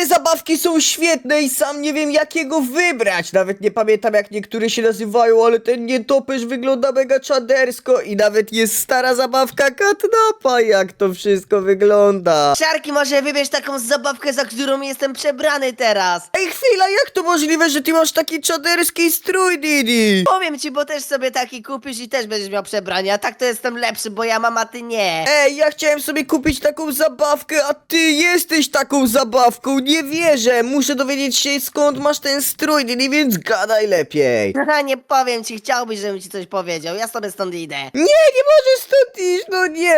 Te zabawki są świetne i sam nie wiem jakiego wybrać. Nawet nie pamiętam jak niektóre się nazywają, ale ten nietoperz wygląda mega czadersko i nawet jest stara zabawka katnapa, jak to wszystko wygląda. Szarki, może wybierz taką zabawkę, za którą jestem przebrany teraz. Ej, chwila, jak to możliwe, że ty masz taki czaderski strój, Didi? Powiem ci, bo też sobie taki kupisz i też będziesz miał przebranie, a tak to jestem lepszy, bo ja mam, a ty nie. Ej, ja chciałem sobie kupić taką zabawkę, a ty jesteś taką zabawką, nie wierzę. Muszę dowiedzieć się skąd masz ten strój, Didi, więc gadaj lepiej. Haha, nie powiem ci, chciałbyś, żebym ci coś powiedział, ja sobie stąd idę. Nie, nie możesz stąd iść, no nie!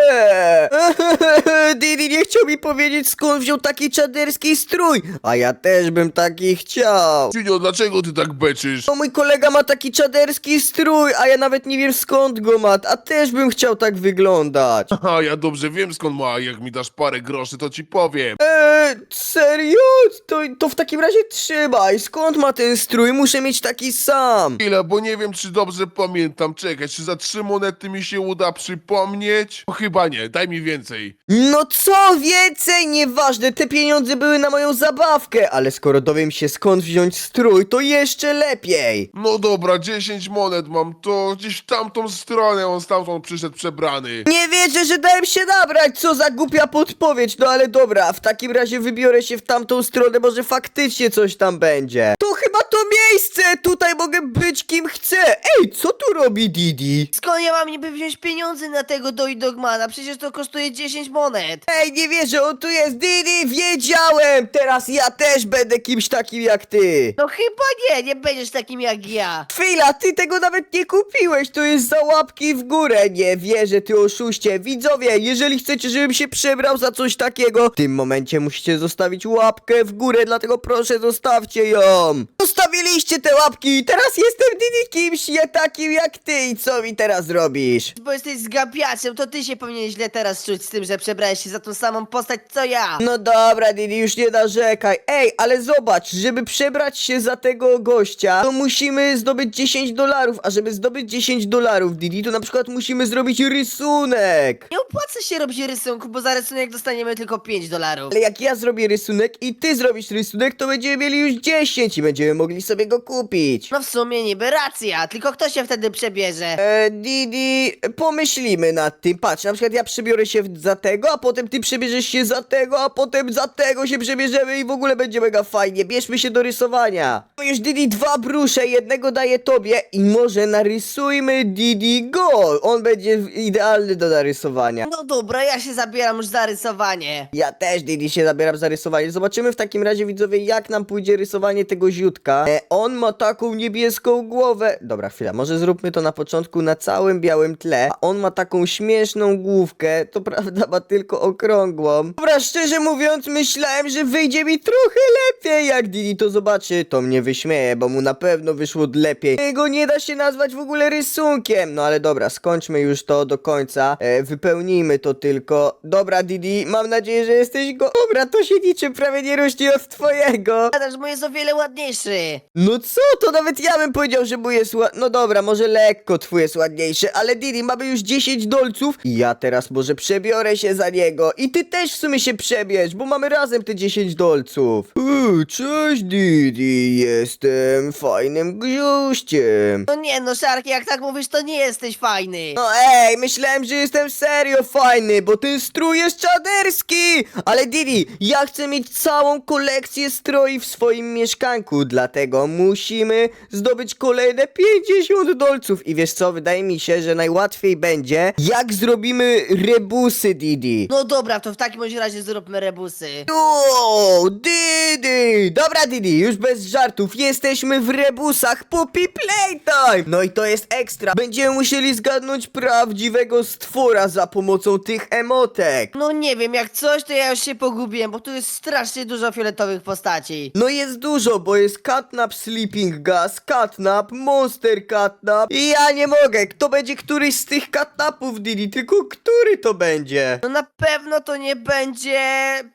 Didi nie chciał mi powiedzieć skąd wziął taki czaderski strój, a ja też bym taki chciał. Cinio, dlaczego ty tak beczysz? No mój kolega ma taki czaderski strój, a ja nawet nie wiem skąd go ma, a też bym chciał tak wyglądać. Haha, ja dobrze wiem skąd ma, jak mi dasz parę groszy, to ci powiem. Eee, serio? To, to w takim razie trzymaj. Skąd ma ten strój? Muszę mieć taki sam. Chwila, bo nie wiem, czy dobrze pamiętam. Czekaj, czy za trzy monety mi się uda przypomnieć? O, chyba nie, daj mi więcej. No co więcej, nieważne, te pieniądze były na moją zabawkę, ale skoro dowiem się skąd wziąć strój, to jeszcze lepiej. No dobra, 10 monet mam, to gdzieś w tamtą stronę, on stamtąd przyszedł przebrany. Nie wierzę, że dałem się nabrać, co za głupia podpowiedź, no ale dobra, w takim razie wybiorę się w tamtą stronę, może faktycznie coś tam będzie. To chyba to miejsce, tutaj mogę być kim chcę. Ej, co tu robi Didi? Skąd ja mam niby wziąć pieniądze na tego Doi Dogmana? Przecież to kosztuje 10 monet. Ej, nie wierzę, on tu jest, Didi, wiedziałem! Teraz ja też będę kimś takim jak ty. No chyba nie, nie będziesz takim jak ja. Chwila, ty tego nawet nie kupiłeś, to jest za łapki w górę. Nie wierzę, ty oszuście. Widzowie, jeżeli chcecie, żebym się przebrał za coś takiego, w tym momencie musicie zostawić łapkę w górę, dlatego proszę zostawcie ją. Zostawiliście te łapki i teraz jestem Didi kimś nie takim jak ty i co mi teraz robisz? Bo jesteś zgapiaczem, to ty się powinien źle teraz czuć z tym, że przebrałeś się za tą samą postać co ja. No dobra, Didi, już nie narzekaj. Ej, ale zobacz, żeby przebrać się za tego gościa, to musimy zdobyć 10 dolarów, a żeby zdobyć 10 dolarów, Didi, to na przykład musimy zrobić rysunek. Nie opłaca się robić rysunku, bo za rysunek dostaniemy tylko 5 dolarów. Ale jak ja zrobię rysunek i ty zrobisz rysunek, to będziemy mieli już 10 i będziemy mogli sobie go kupić. No w sumie niby racja, tylko kto się wtedy przebierze? E, Didi, pomyślimy nad tym. Patrz, na przykład ja przebiorę się w- za tego, a potem ty przebierzesz się za tego, a potem za tego się przebierzemy i w ogóle będzie mega fajnie. Bierzmy się do rysowania. To już Didi dwa brusze, jednego daję tobie i może narysujmy Didi go. On będzie w- idealny do narysowania. No dobra, ja się zabieram już za rysowanie. Ja też, Didi, się zabieram za rysowanie. Zobaczymy w takim razie, widzowie, jak nam pójdzie rysowanie tego ziutka. E, on ma taką niebieską głowę. Dobra, chwila, może zróbmy to na początku na całym białym tle. A on ma taką śmieszną główkę. To prawda, ma tylko okrągłą. Dobra, szczerze mówiąc, myślałem, że wyjdzie mi trochę lepiej. Jak Didi to zobaczy, to mnie wyśmieje, bo mu na pewno wyszło lepiej. Tego nie da się nazwać w ogóle rysunkiem. No ale dobra, skończmy już to do końca. E, wypełnijmy to tylko. Dobra, Didi, mam nadzieję, że jesteś go. Dobra, to się niczym prawie nie różni od twojego. Adasz, mój jest o wiele ładniejszy. No co, to nawet ja bym powiedział, że mój jest ład... No dobra, może lekko twój jest ładniejszy, ale Didi, mamy już 10 dolców i ja teraz może przebiorę się za niego i ty też w sumie się przebierz, bo mamy razem te 10 dolców. Uuu, cześć Didi, jestem fajnym gziuściem. No nie no, Szarki, jak tak mówisz, to nie jesteś fajny. No ej, myślałem, że jestem serio fajny, bo ten strój jest czaderski! Ale Didi, ja chcę mieć całą kolekcję stroi w swoim mieszkanku, dlatego musimy zdobyć kolejne 50 dolców. I wiesz co, wydaje mi się, że najłatwiej będzie, jak zrobimy rebusy, Didi. No dobra, to w takim bądź razie zróbmy rebusy. O, Didi! Dobra, Didi, już bez żartów, jesteśmy w rebusach Puppy Playtime! No i to jest ekstra. Będziemy musieli zgadnąć prawdziwego stwora za pomocą tych emotek. No nie wiem, jak coś, to ja już się pogubiłem, bo tu jest strasznie dużo fioletowych postaci. No jest dużo, bo jest Catnap Sleeping Gas, Catnap, Monster Catnap i ja nie mogę. Kto będzie któryś z tych Catnapów, Didi? Tylko który to będzie? No na pewno to nie będzie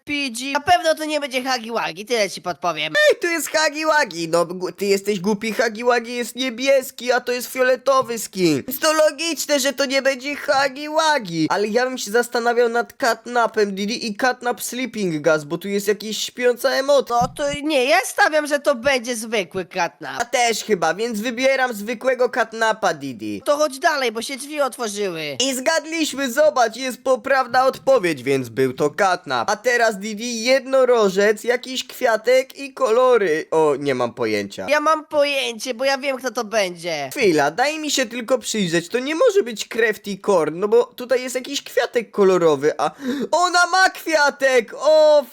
PG, na pewno to nie będzie Hagi Wagi, tyle ci podpowiem. Ej, tu jest Hagi Wagi. No, gu- ty jesteś głupi, Hagi Wagi jest niebieski, a to jest fioletowy skin. Więc to logiczne, że to nie będzie Hagi Wagi. Ale ja bym się zastanawiał nad Catnapem, Didi, i Catnap Sleeping Gas, bo tu jest jakiś śpiąca emotka. No to nie, ja stawiam, że to będzie zwykły A katnap. też chyba, więc wybieram zwykłego katnapa, Didi. To chodź dalej, bo się drzwi otworzyły. I zgadliśmy, zobacz, jest poprawna odpowiedź, więc był to katnap. A teraz Didi, jednorożec, jakiś kwiatek i kolory. O, nie mam pojęcia. Ja mam pojęcie, bo ja wiem kto to będzie. Chwila, daj mi się tylko przyjrzeć, to nie może być Crafty Corn, no bo tutaj jest jakiś kwiatek kolorowy, a ona ma kwiatek! O,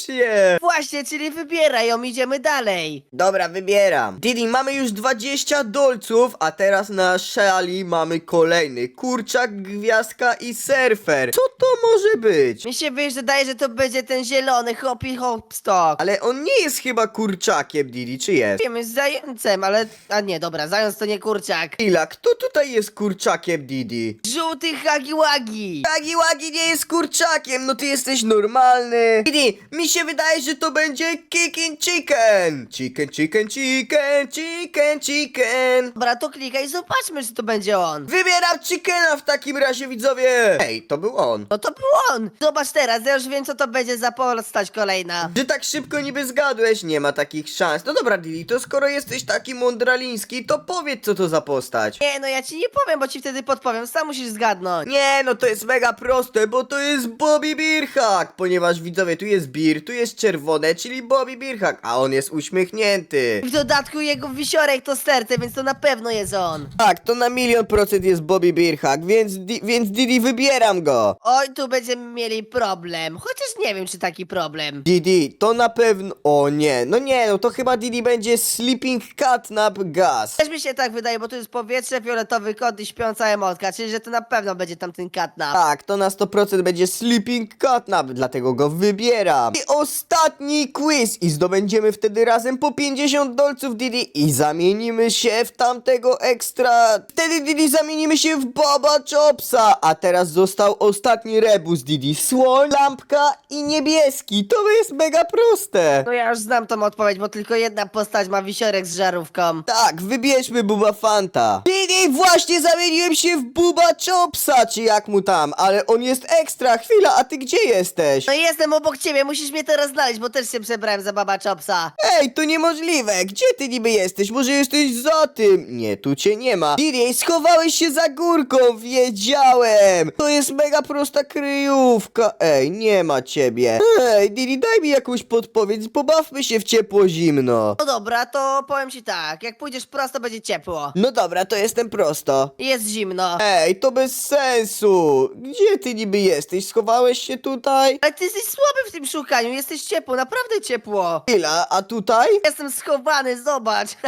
faktycznie! Właśnie, czyli wybieraj ją, idziemy dalej. Dobra, wybieram. Didi, mamy już 20 dolców, a teraz na szali mamy kolejny. Kurczak, gwiazdka i surfer. Co to może być? Mi się wydaje, że to będzie ten zielony hoppy hopstock. Ale on nie jest chyba kurczakiem, Didi, czy jest? Wiem, jest zającem, ale... A nie, dobra, zając to nie kurczak. Chwila, kto tutaj jest kurczakiem, Didi? Żółty hagiłagi. Tagi Wagi nie jest kurczakiem, no ty jesteś normalny. Didi, mi się wydaje, że to będzie kicking chicken. Chicken, chicken, chicken, chicken, chicken. Dobra, to klikaj i zobaczmy, czy to będzie on. Wybieram chickena w takim razie, widzowie. Ej, to był on. No to był on. Zobacz teraz, ja już wiem, co to będzie za postać kolejna. Że tak szybko niby zgadłeś, nie ma takich szans. No dobra, Didi, to skoro jesteś taki mądraliński, to powiedz, co to za postać. Nie, no ja ci nie powiem, bo ci wtedy podpowiem, sam musisz zgadnąć. Nie, no to jest mega proste, bo to jest Bobby Birchak, ponieważ widzowie, tu jest bir, tu jest czerwone, czyli Bobby Birchak, a on jest uśmiechnięty. W dodatku jego wisiorek to serce, więc to na pewno jest on. Tak, to na milion procent jest Bobby Birchak, więc, di, więc Didi wybieram go. Oj, tu będziemy mieli problem. Chociaż nie wiem, czy taki problem. Didi, to na pewno... O nie, no nie, no to chyba Didi będzie Sleeping Catnap Gas. Też mi się tak wydaje, bo tu jest powietrze, fioletowy kot i śpiąca emotka, czyli że to na pewno będzie tamten katnap. Tak, to na 100% będzie Sleeping Catnap, dlatego go wybieram. I ostatni quiz i zdobędziemy wtedy razem po 50 dolców Didi i zamienimy się w tamtego ekstra. Wtedy Didi zamienimy się w Boba Chopsa, a teraz został ostatni rebus Didi. Słoń, lampka i niebieski. To jest mega proste. No ja już znam tą odpowiedź, bo tylko jedna postać ma wisiorek z żarówką. Tak, wybierzmy Buba Fanta. Didi, właśnie zamieniłem się w Buba Chopsa, czy jak mu tam, ale on jest ekstra. Chwila, a ty gdzie jesteś? No i jestem obok ciebie, musisz mnie teraz znaleźć, bo też się przebrałem za baba Chopsa. Ej, to niemożliwe! Gdzie ty niby jesteś? Może jesteś za tym? Nie, tu cię nie ma. Didi, schowałeś się za górką, wiedziałem! To jest mega prosta kryjówka. Ej, nie ma ciebie. Ej, Didi, daj mi jakąś podpowiedź, pobawmy się w ciepło-zimno. No dobra, to powiem ci tak, jak pójdziesz prosto będzie ciepło. No dobra, to jestem prosto. Jest zimno. Ej, to bez sensu! Gdzie ty niby jesteś? Schowałeś się tutaj? Ale ty jesteś słaby w tym szukaniu, jesteś ciepło, naprawdę ciepło. Chwila, a tutaj? Jestem schowany, zobacz.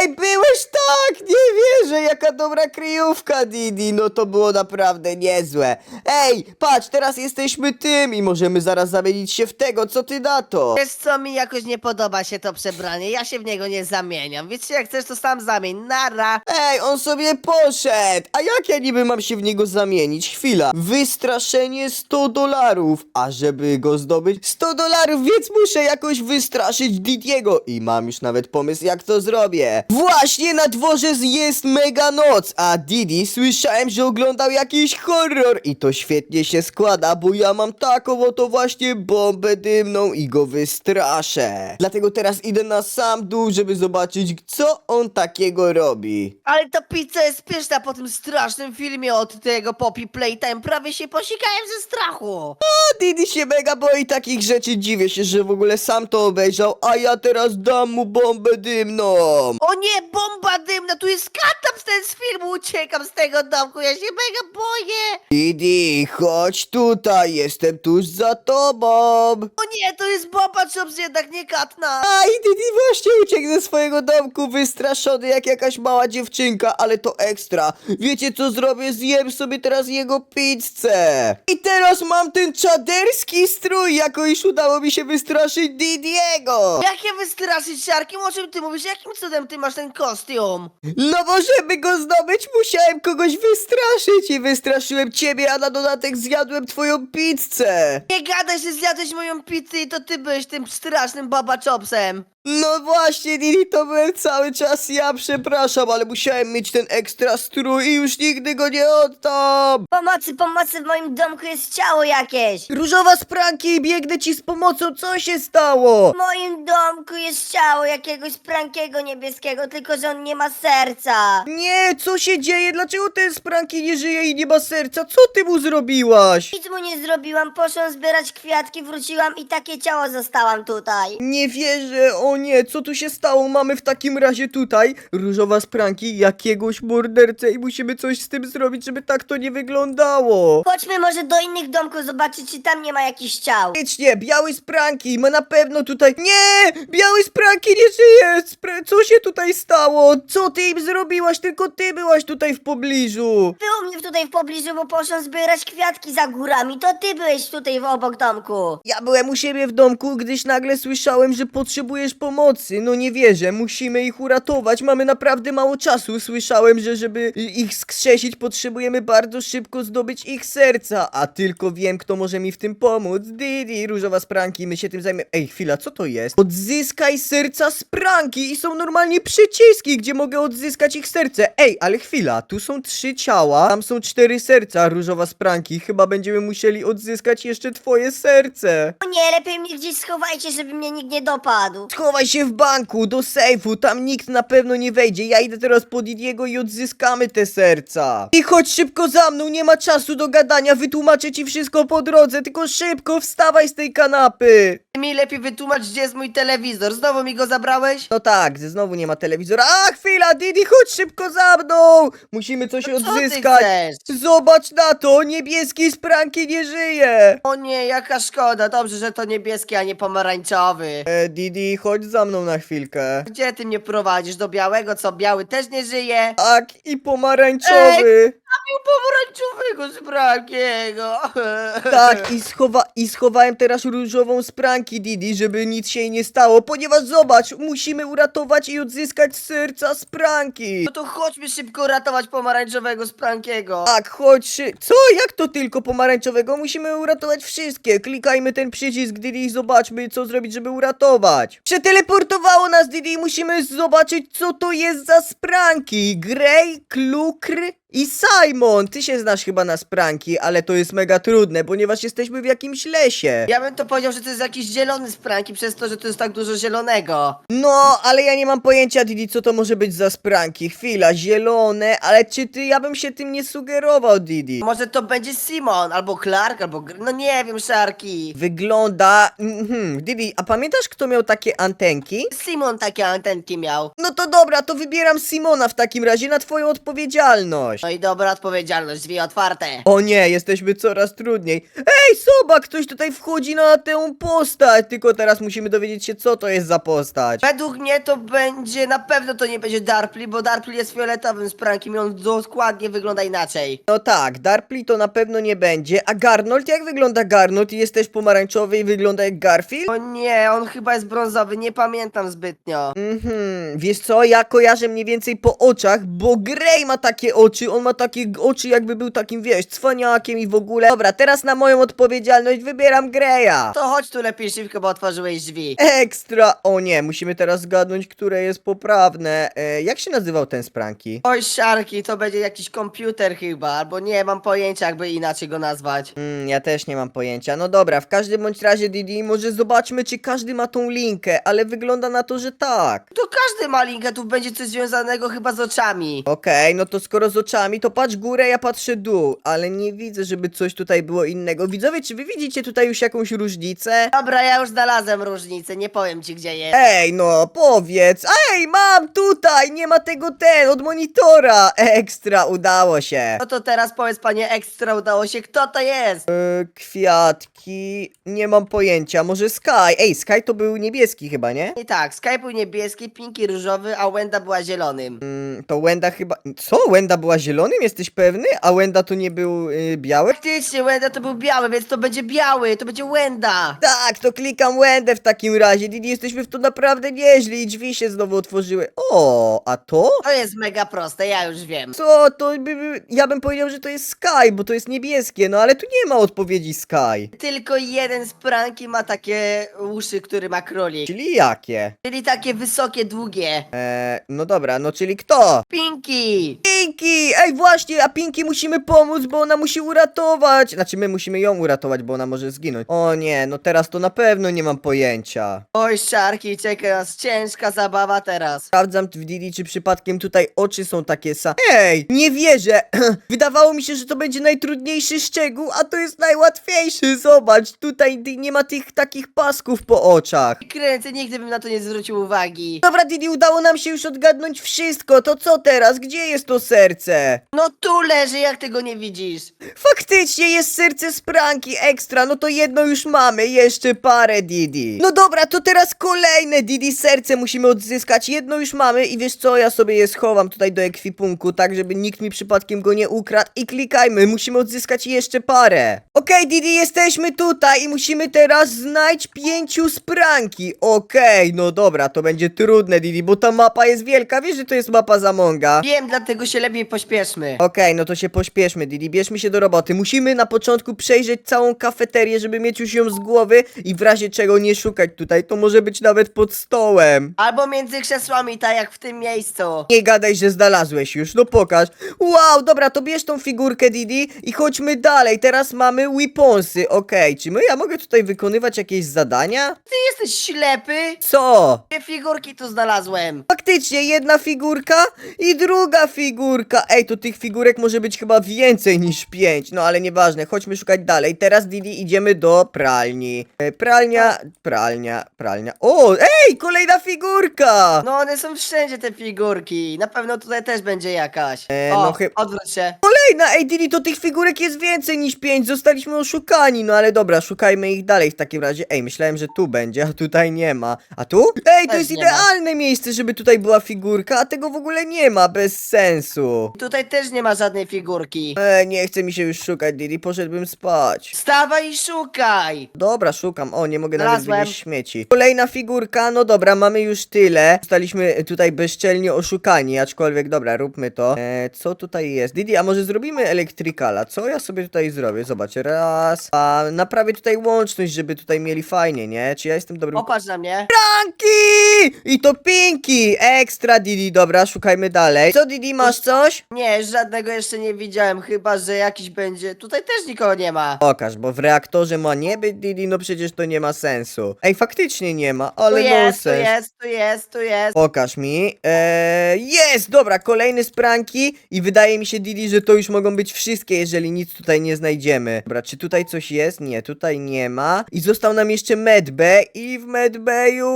Ej, byłeś tak! Nie wierzę, jaka dobra kryjówka, Didi. No to było naprawdę niezłe. Ej, patrz, teraz jesteśmy tym i możemy zaraz zamienić się w tego, co ty na to? Wiesz co, mi jakoś nie podoba się to przebranie, ja się w niego nie zamieniam. Więc jak chcesz, to sam zamień, nara. Ej, on sobie poszedł! A jak ja niby mam się w niego zamienić? Chwila. Wystraszenie 100 dolarów. A żeby go zdobyć 100 dolarów, więc muszę jakoś wystraszyć Didiego. I mam już nawet pomysł, jak to zrobię. Właśnie na dworze jest mega noc, a Didi słyszałem, że oglądał jakiś horror. I to świetnie się składa, bo ja mam taką oto właśnie bombę dymną i go wystraszę. Dlatego teraz idę na sam dół, żeby zobaczyć, co on takiego robi. Ale ta pizza jest pyszna po tym strasznym filmie od tego Poppy Playtime. Prawie się posikałem ze strachu. A Didi się mega boi takich rzeczy, dziwię się, że w ogóle sam to obejrzał, a ja teraz dam mu bombę dymną. O nie, bomba dymna, tu jest katam z ten z filmu, uciekam z tego domku, ja się mega boję. Didi, chodź tutaj, jestem tuż za tobą. O nie, to jest bomba Chops, jednak nie katna. A i Didi właśnie uciekł ze swojego domku, wystraszony jak jakaś mała dziewczynka, ale to ekstra. Wiecie co zrobię? Zjem sobie teraz jego pizzę. I teraz mam ten czaderski strój, jako iż udało mi się wystraszyć Didiego. Jak je wystraszyć, Siarkiem? O czym ty mówisz? Jakim cudem ty masz ten kostium? No bo żeby go zdobyć, musiałem kogoś wystraszyć i wystraszyłem ciebie, a na dodatek zjadłem twoją pizzę. Nie gadaj, że zjadłeś moją pizzę i to ty byłeś tym strasznym baba Chopsem. No właśnie, Didi, to byłem cały czas ja, przepraszam, ale musiałem mieć ten ekstra strój i już nigdy go nie oddam. Pomocy, pomocy, w moim domku jest ciało jakieś! Różowa z pranki, biegnę ci z pomocą, co się stało? W moim domku jest ciało jakiegoś prankiego niebieskiego, tylko że on nie ma serca. Nie, co się dzieje? Dlaczego ten spranki nie żyje i nie ma serca? Co ty mu zrobiłaś? Nic mu nie zrobiłam, poszłam zbierać kwiatki, wróciłam i takie ciało zostałam tutaj. Nie wierzę, o nie, co tu się stało? Mamy w takim razie tutaj różowa spranki jakiegoś mordercę i musimy coś z tym zrobić, żeby tak to nie wyglądało. Chodźmy może do innych domków zobaczyć, czy tam nie ma jakichś ciał. Idźcie, biały spranki, ma na pewno tutaj... Nie! Biały spranki nie żyje! Spra... Co się tutaj stało? Co ty im zrobiłaś? Tylko ty byłaś tutaj w pobliżu. Było mnie tutaj w pobliżu, bo poszłam zbierać kwiatki za górami, to ty byłeś tutaj w obok domku. Ja byłem u siebie w domku, gdyż nagle słyszałem, że potrzebujesz pomocy. No nie wierzę, musimy ich uratować. Mamy naprawdę mało czasu. Słyszałem, że żeby ich skrzesić, potrzebujemy bardzo szybko zdobyć ich serca. A tylko wiem, kto może mi w tym pomóc. Didi, różowa spranki, my się tym zajmiemy. Ej, chwila, co to jest? Odzyskaj serca spranki i są normalnie przyciski, gdzie mogę odzyskać ich serce. Ej, ale chwila, tu są trzy ciała, tam są cztery serca, różowa spranki. Chyba będziemy musieli odzyskać jeszcze twoje serce. O nie, lepiej mnie gdzieś schowajcie, żeby mnie nikt nie dopadł. Schowaj się w banku, do sejfu, tam nikt na pewno nie wejdzie. Ja idę teraz po Didiego i odzyskamy te serca. I chodź szybko za mną, nie ma czasu do gadania, wytłumaczę ci wszystko po drodze, tylko szybko wstawaj z tej kanapy. Mi lepiej wytłumacz, gdzie jest mój telewizor. Znowu mi go zabrałeś? No tak, znowu nie ma telewizora. A, chwila, Didi, chodź szybko za mną! Musimy coś Co ty odzyskać. chcesz? Zobacz na to, niebieski z pranki nie żyje. O nie, jaka szkoda. Dobrze, że to niebieski, a nie pomarańczowy. E, Didi, chodź za mną na chwilkę. Gdzie ty mnie prowadzisz? Do białego? Co, biały też nie żyje? Tak, i pomarańczowy. Zabił pomarańczowego z brankiego. Tak, i, schowa i schowałem teraz różową z pranki Didi, żeby nic się jej nie stało, ponieważ zobacz, musimy uratować i odzyskać serca z pranki. No to chodźmy szybko ratować pomarańczowego z prankiego. Tak, chodź, szy- co? Jak to tylko pomarańczowego? Musimy uratować wszystkie. Klikajmy ten przycisk Didi i zobaczmy, co zrobić, żeby uratować. Przeteleportowało nas Didi i musimy zobaczyć, co to jest za spranki. Grey, Klukr i Simon. Ty się znasz chyba na spranki, ale to jest mega trudne, ponieważ jesteśmy w jakimś lesie. Ja bym to powiedział, że to jest jakiś zielony z pranki, przez to, że to jest tak dużo zielonego. No, ale ja nie mam pojęcia, Didi, co to może być za spranki. Chwila, zielone, ale czy ty, ja bym się tym nie sugerował, Didi. Może to będzie Simon, albo Clark, albo... Gr- No nie wiem, Szarki. Wygląda... Mhm, Didi, a pamiętasz, kto miał takie antenki? Simon takie antenki miał. No to dobra, to wybieram Simona w takim razie na twoją odpowiedzialność. No i dobra odpowiedzialność, drzwi otwarte. O nie, jesteśmy coraz trudniej. Ej, zobacz, ktoś tutaj wchodzi na tę postać, tylko teraz musimy dowiedzieć się, co to jest za postać. Według mnie to będzie, na pewno to nie będzie Darpli, bo Darpli jest fioletowym z prankiem i on dokładnie wygląda inaczej. No tak, Darpli to na pewno nie będzie, a Garnold, jak wygląda Garnold? Jest też pomarańczowy i wygląda jak Garfield? O nie, on chyba jest brązowy, nie pamiętam zbytnio. Mhm, wiesz co, ja kojarzę mniej więcej po oczach, bo Grey ma takie oczy, on ma takie oczy jakby był takim, wiesz, cwaniakiem i w ogóle. Dobra, teraz na moją odpowiedzialność wybieram Greya. To chodź tu lepiej szybko, bo otworzyłeś drzwi. Ekstra! O nie, musimy teraz zgadnąć, które jest poprawne. E, jak się nazywał ten z pranki? Oj, Szarki, to będzie jakiś komputer chyba, albo nie mam pojęcia, jakby inaczej go nazwać. Mm, ja też nie mam pojęcia. No dobra, w każdym bądź razie Didi, może zobaczmy, czy każdy ma tą linkę, ale wygląda na to, że tak. To każdy ma linkę, tu będzie coś związanego chyba z oczami. Okej, no to skoro z oczami, to patrz górę, ja patrzę dół, ale nie widzę, żeby coś tutaj było innego. Widzowie, czy wy widzicie tutaj już jakąś różnicę? Dobra, ja już znalazłem różnicę, nie powiem ci gdzie jest. Ej, no powiedz! Ej, mam tutaj! Nie ma tego ten, od monitora! Ekstra, udało się! No to teraz powiedz panie ekstra, udało się, kto to jest? E, kwiatki, nie mam pojęcia, może Sky? Ej, Sky to był niebieski chyba, nie? I tak, Sky był niebieski, Pinki różowy, a Wenda była zielonym. Mm, to Wenda chyba... Co? Wenda była zielonym? Jesteś pewny? A Wenda to nie był y, biały? Faktycznie, Wenda to był biały, więc to będzie biały, to będzie Wenda. Tak, to klikam Wendę w takim razie. Didi, jesteśmy w to naprawdę nieźli i drzwi się znowu otworzyły. O, a to? To jest mega proste, ja już wiem. Co? To by, by, ja bym powiedział, że to jest Sky, bo to jest niebieskie, no ale tu nie ma odpowiedzi Sky. Tylko jeden z pranki ma takie uszy, który ma królik. Czyli jakie? Czyli takie wysokie, długie. Eee, no dobra, no czyli kto? Pinki! Pinki! Ej, właśnie, a Pinki musimy pomóc, bo ona musi uratować. Znaczy, my musimy ją uratować, bo ona może zginąć. O nie, no teraz to na pewno nie mam pojęcia. Oj, Szarki, czeka nas ciężka zabawa teraz. Sprawdzam w Didi, czy przypadkiem tutaj oczy są takie same. Ej, nie wierzę! Wydawało mi się, że to będzie najtrudniejszy szczegół, a to jest najłatwiejszy. Zobacz, tutaj nie ma tych takich pasków po oczach. Kręcę, nigdy bym na to nie zwrócił uwagi. Dobra, Didi, udało nam się już odgadnąć wszystko. To co teraz? Gdzie jest to serce? No tu leży, jak ty go nie widzisz. Faktycznie jest serce z pranki ekstra, no to jedno już mamy, jeszcze parę Didi. No dobra, to teraz kolejne Didi serce musimy odzyskać, jedno już mamy i wiesz co, ja sobie je schowam tutaj do ekwipunku, tak żeby nikt mi przypadkiem go nie ukradł i klikajmy, musimy odzyskać jeszcze parę. Okej Didi, jesteśmy tutaj i musimy teraz znaleźć pięciu z pranki. Okej, no dobra, to będzie trudne Didi, bo ta mapa jest wielka, wiesz, że to jest mapa Zamonga. Wiem, dlatego się lepiej pośpieszmy. Okej, no to się pośpieszmy, Didi, bierzmy się do roboty. Musimy na początku przejrzeć całą kafeterię, żeby mieć już ją z głowy i w razie czego nie szukać tutaj. To może być nawet pod stołem. Albo między krzesłami, tak jak w tym miejscu. Nie gadaj, że znalazłeś już, no pokaż. Wow, dobra, to bierz tą figurkę, Didi, i chodźmy dalej. Teraz mamy weaponsy, okej. Czy my, ja mogę tutaj wykonywać jakieś zadania? Ty jesteś ślepy? Co? Dwie figurki tu znalazłem. Faktycznie, jedna figurka i druga figurka. Ej, to tych figurek może być chyba więcej niż pięć. No ale nieważne, chodźmy szukać dalej. Teraz, Didi, idziemy do pralni. E, pralnia, pralnia, pralnia. O, ej, kolejna figurka! No one są wszędzie te figurki. Na pewno tutaj też będzie jakaś. E, o, no chy- odwróć się. Kolejna, ej, Didi, to tych figurek jest więcej niż pięć. Zostaliśmy oszukani, no ale dobra, szukajmy ich dalej w takim razie. Ej, myślałem, że tu będzie, a tutaj nie ma. A tu? Ej, to Też jest nie ma. idealne miejsce, żeby tutaj była figurka, a tego w ogóle nie ma, bez sensu. Tutaj też nie ma żadnej figurki. E, nie chce mi się już szukać, Didi, poszedłbym spać. Wstawaj i szukaj. Dobra, szukam. O, nie mogę nawet Znalazłem. wynieść śmieci. Kolejna figurka, no dobra, mamy już tyle. Zostaliśmy tutaj bezczelnie oszukani, aczkolwiek dobra, róbmy to. E, co tutaj jest? Didi, a może zrobimy elektrykala? Co ja sobie tutaj zrobię? Zobacz, raz. A naprawię tutaj łączność, żeby tutaj mieli fajnie, nie? Czy ja jestem dobrym Popatrz na mnie. Franki! I to Pinki! Ekstra, Didi, dobra, szukajmy dalej. Co, Didi, masz coś? Nie, żadnego jeszcze nie widziałem, chyba że jakiś będzie. Tutaj też nikogo nie ma. Pokaż, bo w reaktorze ma nie być Didi, no przecież to nie ma sensu. Ej, faktycznie nie ma, ale tu jest, tu nonsens. jest, tu jest, tu jest. Pokaż mi. Eee, jest! Dobra, kolejny z pranki i wydaje mi się, Didi, że to już mogą być wszystkie, jeżeli nic tutaj nie znajdziemy. Dobra, czy tutaj coś jest? Nie, tutaj nie ma. I został nam jeszcze medbay i w medbayu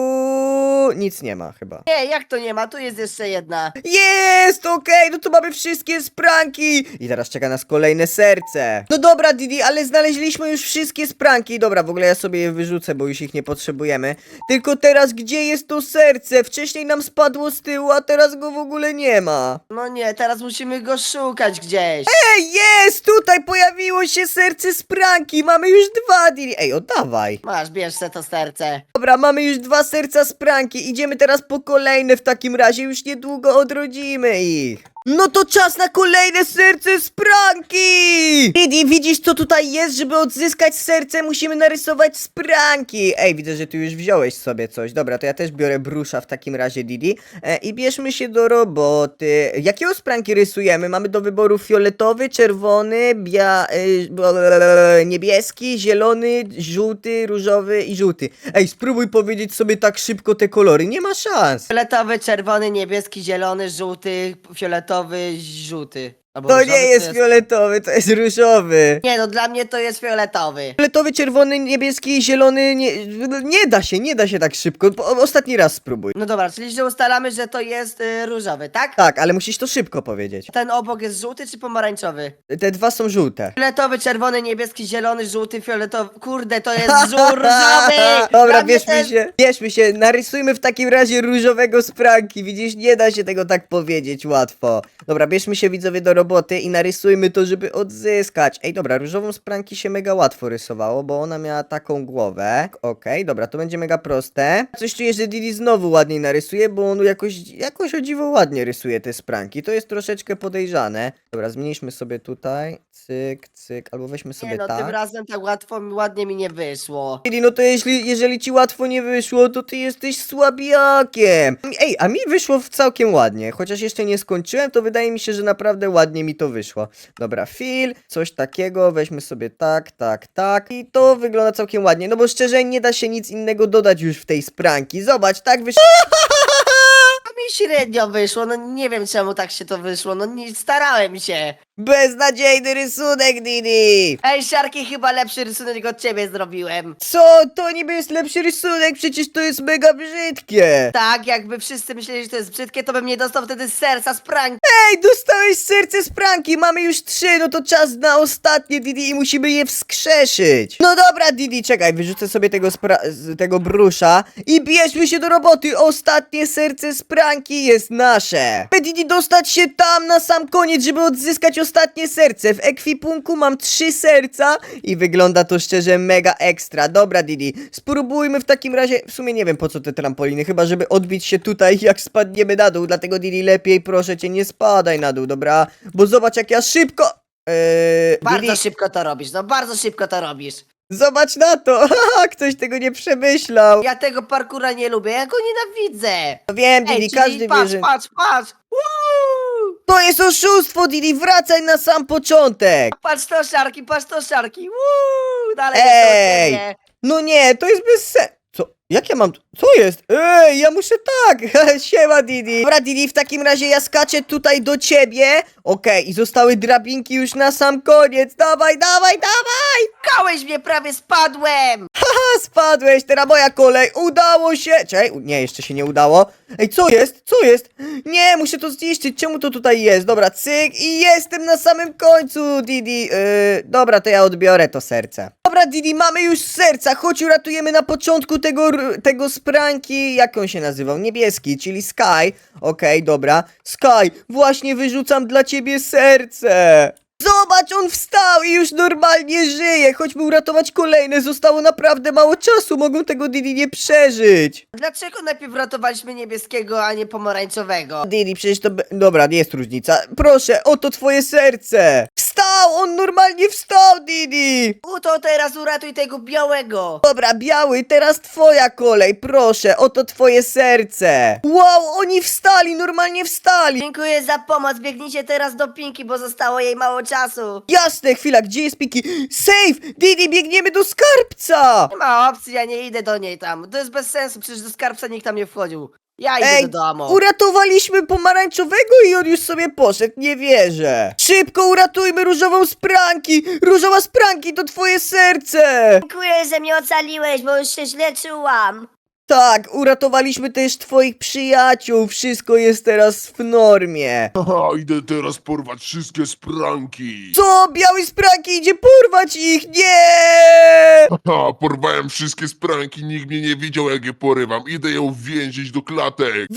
nic nie ma chyba. Nie, jak to nie ma? Tu jest jeszcze jedna. Jest! Okej, no to mamy wszystkie z pranki! I teraz czeka nas kolejne serce. No dobra, Didi, ale znaleźliśmy już wszystkie z pranki. Dobra, w ogóle ja sobie je wyrzucę, bo już ich nie potrzebujemy. Tylko teraz, gdzie jest to serce? Wcześniej nam spadło z tyłu, a teraz go w ogóle nie ma. No nie, teraz musimy go szukać gdzieś. Ej, jest! Tutaj pojawiło się serce z pranki. Mamy już dwa, Didi. Ej, oddawaj. Masz, bierz se to serce. Dobra, mamy już dwa serca z pranki. Idziemy teraz po kolejne w takim razie. Już niedługo odrodzimy ich. No to czas na kolejne serce z pranki! Didi, widzisz co tutaj jest? Żeby odzyskać serce musimy narysować z pranki. Ej, widzę, że ty już wziąłeś sobie coś. Dobra, to ja też biorę brusza w takim razie, Didi. E, I bierzmy się do roboty. Jakiego z pranki rysujemy? Mamy do wyboru fioletowy, czerwony, bia... Blablabla, niebieski, zielony, żółty, różowy i żółty. Ej, spróbuj powiedzieć sobie tak szybko te kolory. Nie ma szans. Fioletowy, czerwony, niebieski, zielony, żółty, fioletowy, żółty. Albo To różowy, nie jest fioletowy, to jest różowy. Nie, no dla mnie to jest fioletowy. Fioletowy, czerwony, niebieski, zielony, nie, nie da się, nie da się tak szybko. Po, ostatni raz spróbuj. No dobra, czyli że ustalamy, że to jest y, różowy, tak? Tak, ale musisz to szybko powiedzieć. Ten obok jest żółty czy pomarańczowy? Te dwa są żółte. Fioletowy, czerwony, niebieski, zielony, żółty, fioletowy. Kurde, to jest żół różowy! Dobra, mnie bierzmy ten- się, bierzmy się, narysujmy w takim razie różowego z pranki. Widzisz, nie da się tego tak powiedzieć łatwo. Dobra, bierzmy się widzowie do roboty. i narysujmy to, żeby odzyskać. Ej, dobra, różową z pranki się mega łatwo rysowało, bo ona miała taką głowę. Okej, dobra, to będzie mega proste. Coś czuję, że Didi znowu ładniej narysuje, bo on jakoś, jakoś o dziwo ładnie rysuje te spranki. To jest troszeczkę podejrzane. Dobra, zmniejszmy sobie tutaj. Cyk, cyk, albo weźmy sobie Nie no, tak. tym razem tak łatwo, ładnie mi nie wyszło. Didi, no to jeśli, jeżeli ci łatwo nie wyszło, to ty jesteś słabiakiem. Ej, a mi wyszło w całkiem ładnie. Chociaż jeszcze nie skończyłem, to wydaje mi się, że naprawdę ładnie mi to wyszło. Dobra, Phil, coś takiego, weźmy sobie tak, tak, tak. I to wygląda całkiem ładnie, no bo szczerze nie da się nic innego dodać już w tej spranki. Zobacz, tak wyszło. Mi średnio wyszło, no nie wiem czemu tak się to wyszło, no nie starałem się. Beznadziejny rysunek, Didi. Ej, Siarki, chyba lepszy rysunek od ciebie zrobiłem. Co? To niby jest lepszy rysunek, przecież to jest mega brzydkie. Tak, jakby wszyscy myśleli, że to jest brzydkie, to bym nie dostał wtedy serca z prank. Ej, dostałeś serce z pranki, mamy już trzy, no to czas na ostatnie, Didi, i musimy je wskrzeszyć. No dobra, Didi, czekaj, wyrzucę sobie tego, spra- z tego brusza i bierzmy się do roboty. Ostatnie serce z pranki jest nasze. By, Didi, dostać się tam na sam koniec, żeby odzyskać ostatnie serce. W ekwipunku mam trzy serca i wygląda to szczerze mega ekstra. Dobra, Didi, spróbujmy w takim razie, w sumie nie wiem po co te trampoliny, chyba żeby odbić się tutaj jak spadniemy na dół, dlatego Didi lepiej proszę cię nie spadaj na dół, dobra? Bo zobacz jak ja szybko... Eee, Bardzo Didi, szybko to robisz, no bardzo szybko to robisz. Zobacz na to, ktoś tego nie przemyślał. Ja tego parkura nie lubię, ja go nienawidzę. No wiem, Ej, Didi, czyli każdy wie, patrz, że... patrz, patrz. Woo! To jest oszustwo, Didi, wracaj na sam początek. Patrz to szarki, patrz to szarki. Woo! Dalej Ej! od ciebie. No nie, to jest bez sensu. Jak ja mam... Co jest? Ej, ja muszę tak! Siema, Didi! Dobra, Didi, w takim razie ja skaczę tutaj do ciebie. Okej, i zostały drabinki już na sam koniec. Dawaj, dawaj, dawaj! Kałeś mnie, prawie spadłem. Ha, spadłeś, teraz moja kolej. Udało się! Czekaj, u- nie, jeszcze się nie udało. Ej, co jest? Co jest? Nie, muszę to zniszczyć. Czemu to tutaj jest? Dobra, cyk i jestem na samym końcu, Didi. Yy, dobra, to ja odbiorę to serce. Dobra, Didi, mamy już serca. Chodź, uratujemy na początku tego, r- tego spranki. Jak on się nazywał? Niebieski, czyli Sky. Okej, dobra. Sky, właśnie wyrzucam dla ciebie serce. Zobacz, on wstał i już normalnie żyje. Chodźmy uratować kolejne. Zostało naprawdę mało czasu. Mogą tego Didi nie przeżyć. Dlaczego najpierw ratowaliśmy niebieskiego, a nie pomarańczowego? Didi, przecież to... be- Dobra, jest różnica. Proszę, oto twoje serce. Wstał, on normalnie wstał, Didi. U, to teraz uratuj tego białego. Dobra, biały, teraz twoja kolej. Proszę, oto twoje serce. Wow, oni wstali, normalnie wstali. Dziękuję za pomoc, biegnijcie teraz do Pinki, bo zostało jej mało czasu. Jasne, chwila, gdzie jest Piki? Save! Didi, biegniemy do skarbca! Nie ma opcji, ja nie idę do niej tam. To jest bez sensu, przecież do skarbca nikt tam nie wchodził. Ja idę Ej, do domu. uratowaliśmy pomarańczowego i on już sobie poszedł, nie wierzę. Szybko uratujmy różową z pranki! Różowa z pranki to twoje serce! Dziękuję, że mnie ocaliłeś, bo już się źle czułam. Tak, uratowaliśmy też twoich przyjaciół, wszystko jest teraz w normie. Haha, idę teraz porwać wszystkie spranki. Co? Biały z pranki idzie porwać ich? Nie! Haha, porwałem wszystkie spranki, nikt mnie nie widział jak je porywam. Idę ją więzić do klatek.